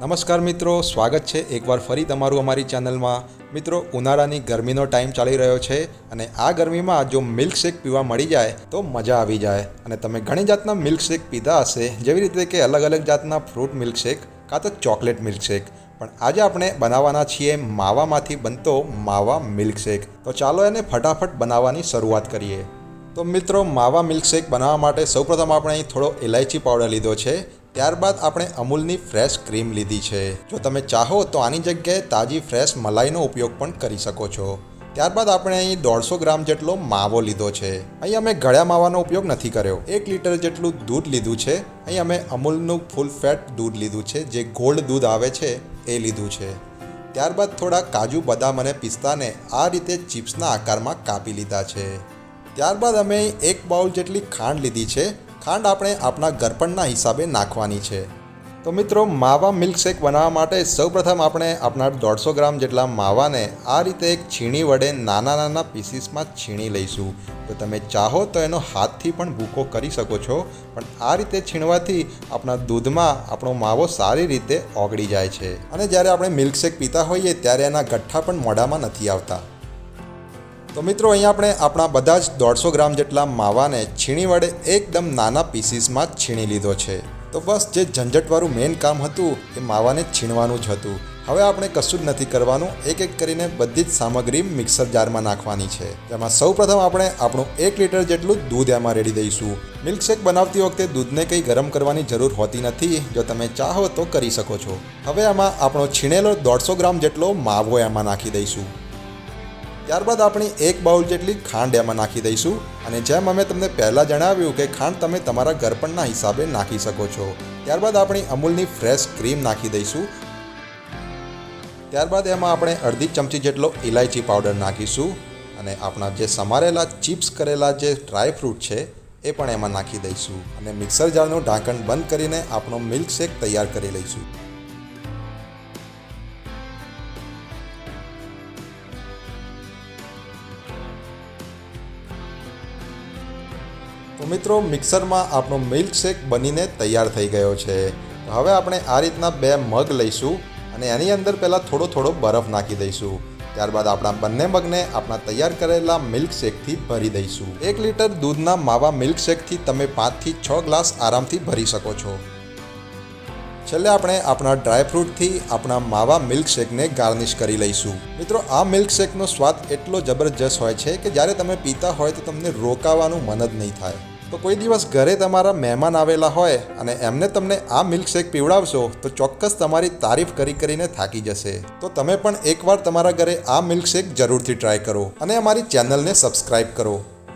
નમસ્કાર મિત્રો, સ્વાગત છે એકવાર ફરી તમારું અમારી ચેનલમાં. મિત્રો, ઉનાળાની ગરમીનો ટાઈમ ચાલી રહ્યો છે અને આ ગરમીમાં જો મિલ્કશેક પીવા મળી જાય તો મજા આવી જાય. અને તમે ઘણી જાતના મિલ્કશેક પીધા હશે, જેવી રીતે કે અલગ અલગ જાતના ફ્રૂટ મિલ્કશેક કાં તો ચોકલેટ મિલ્કશેક. પણ આજે આપણે બનાવવાના છીએ માવામાંથી બનતો માવા મિલ્કશેક. તો ચાલો એને ફટાફટ બનાવવાની શરૂઆત કરીએ. તો મિત્રો, માવા મિલ્કશેક બનાવવા માટે સૌપ્રથમ આપણે અહીં થોડો ઇલાયચી પાવડર લીધો છે. ત્યારબાદ આપણે અમૂલની ફ્રેશ ક્રીમ લીધી છે. જો તમે ચાહો તો આની જગ્યાએ તાજી ફ્રેશ મલાઈનો ઉપયોગ પણ કરી શકો છો. ત્યારબાદ આપણે અહીં દોઢસો ગ્રામ જેટલો માવો લીધો છે. અહીં અમે ગળ્યા માવાનો ઉપયોગ નથી કર્યો. એક લીટર જેટલું દૂધ લીધું છે. અહીં અમે અમૂલનું ફૂલ ફેટ દૂધ લીધું છે. જે ગોલ્ડ દૂધ આવે છે, એ લીધું છે. ત્યારબાદ થોડા કાજુ, બદામ અને પિસ્તાને આ રીતે ચિપ્સના આકારમાં કાપી લીધા છે. ત્યારબાદ અમે એક બાઉલ જેટલી ખાંડ લીધી છે. ખાંડ આપણે આપણા ગરપણના હિસાબે નાખવાની છે. તો મિત્રો, માવા મિલ્કશેક બનાવવા માટે સૌપ્રથમ આપણે આપણા દોઢસો ગ્રામ જેટલા માવાને આ રીતે એક છીણી વડે નાના નાના પીસીસમાં છીણી લઈશું. તો તમે ચાહો તો એનો હાથથી પણ ભૂકો કરી શકો છો, પણ આ રીતે છીણવાથી આપણા દૂધમાં આપણો માવો સારી રીતે ઓગળી જાય છે. અને જ્યારે આપણે મિલ્કશેક પીતા હોઈએ ત્યારે એના ગઠ્ઠા પણ મોઢામાં નથી આવતા. તો મિત્રો, અહીંયા આપણે આપણા બધા જ દોઢસો ગ્રામ જેટલા માવાને છીણી વડે એકદમ નાના પીસીસમાં છીણી લીધો છે. તો બસ, જે ઝંઝટવાળું મેઇન કામ હતું, એ માવાને છીણવાનું જ હતું. હવે આપણે કશું જ નથી કરવાનું, એક એક કરીને બધી જ સામગ્રી મિક્સર જારમાં નાખવાની છે. જેમાં સૌ પ્રથમ આપણે આપણું એક લીટર જેટલું દૂધ એમાં રેડી દઈશું. મિલ્કશેક બનાવતી વખતે દૂધને કંઈ ગરમ કરવાની જરૂર હોતી નથી, જો તમે ચાહો તો કરી શકો છો. હવે આમાં આપણો છીણેલો દોઢસો ગ્રામ જેટલો માવો એમાં નાખી દઈશું. ત્યારબાદ આપણે એક બાઉલ જેટલી ખાંડ એમાં નાખી દઈશું અને જેમ અમે તમને પહેલાં જણાવ્યું કે ખાંડ તમે તમારા ગરપણના હિસાબે નાખી શકો છો. ત્યારબાદ આપણે અમૂલની ફ્રેશ ક્રીમ નાખી દઈશું. ત્યારબાદ એમાં આપણે અડધી ચમચી જેટલો ઇલાયચી પાવડર નાખીશું અને આપણા જે સમારેલા ચિપ્સ કરેલા જે ડ્રાય ફ્રૂટ છે એ પણ એમાં નાખી દઈશું અને મિક્સર જારનું ઢાંકણ બંધ કરીને આપણો મિલ્કશેક તૈયાર કરી લઈશું. તો મિત્રો, મિક્સરમાં આપણો મિલ્કશેક બનીને તૈયાર થઈ ગયો છે. તો હવે આપણે આ રીતના બે મગ લઈશું અને એની અંદર પહેલાં થોડો થોડો બરફ નાખી દઈશું. ત્યારબાદ આપણા બંને મગને આપણા તૈયાર કરેલા મિલ્કશેકથી ભરી દઈશું. એક લીટર દૂધના માવા મિલ્કશેકથી તમે પાંચથી છ ગ્લાસ આરામથી ભરી શકો છો. છેલ્લે આપણે આપણા ડ્રાયફ્રૂટથી આપણા માવા મિલ્કશેકને ગાર્નિશ કરી લઈશું. મિત્રો, આ મિલ્કશેકનો સ્વાદ એટલો જબરજસ્ત હોય છે કે જ્યારે તમે પીતા હોય તો તમને રોકાવાનું મન જ નહીં થાય. તો કોઈ દિવસ ઘરે તમારા મહેમાન આવેલા હોય અને એમને તમને આ મિલ્કશેક પીવડાવશો, તો ચોક્કસ તમારી તારીફ કરી કરીને થાકી જશે. તો તમે પણ એકવાર તમારા ઘરે આ મિલ્કશેક જરૂરથી ટ્રાય કરો અને અમારી ચેનલને સબસ્ક્રાઈબ કરો.